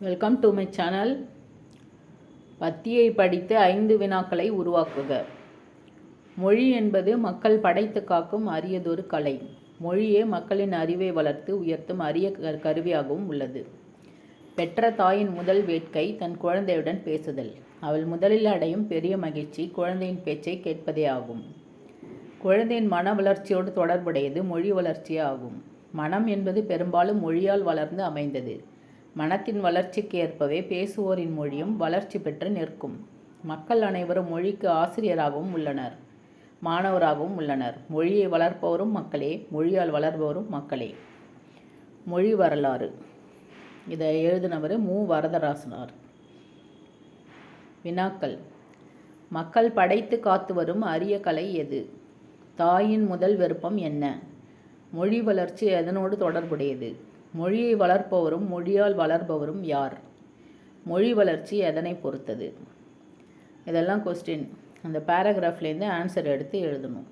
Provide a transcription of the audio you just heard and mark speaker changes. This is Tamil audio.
Speaker 1: வெல்கம் டு மை சேனல் பத்தியை படித்து ஐந்து வினாக்களை உருவாக்குக. மொழி என்பது மக்கள் படைத்து காக்கும் அரியதொரு கலை. மொழியே மக்களின் அறிவை வளர்த்து உயர்த்தும் அரிய க- கருவியாகவும் உள்ளது. பெற்ற தாயின் முதல் வேட்கை தன் குழந்தையுடன் பேசுதல். அவள் முதலில் அடையும் பெரிய மகிழ்ச்சி குழந்தையின் பேச்சை கேட்பதே ஆகும். குழந்தையின் மன வளர்ச்சியோடு தொடர்புடையது மொழி வளர்ச்சியே ஆகும். மனம் என்பது பெரும்பாலும் மொழியால் வளர்ந்து அமைந்தது. மனத்தின் வளர்ச்சிக்கு ஏற்பவே பேசுவோரின் மொழியும் வளர்ச்சி பெற்று நிற்கும். மக்கள் அனைவரும் மொழிக்கு ஆசிரியராகவும் உள்ளனர். மாணவராகவும் உள்ளனர். மொழியை வளர்ப்பவரும் மக்களே மொழியால் வளர்பவரும் மக்களே. மொழி வரலாறு. இதை எழுதினவர் மு. வரதராசனார். வினாக்கள். மக்கள் படைத்து காத்து வரும் அரிய கலை எது? தாயின் முதல் விருப்பம் என்ன? மொழி வளர்ச்சி எதனோடு தொடர்புடையது? மொழியை வளர்ப்பவரும் மொழியால் வளர்பவரும் யார்? மொழி வளர்ச்சி எதனை பொறுத்தது? இதெல்லாம் கொஸ்டின் அந்த பேராகிராஃப்லேருந்து ஆன்சர் எடுத்து எழுதணும்.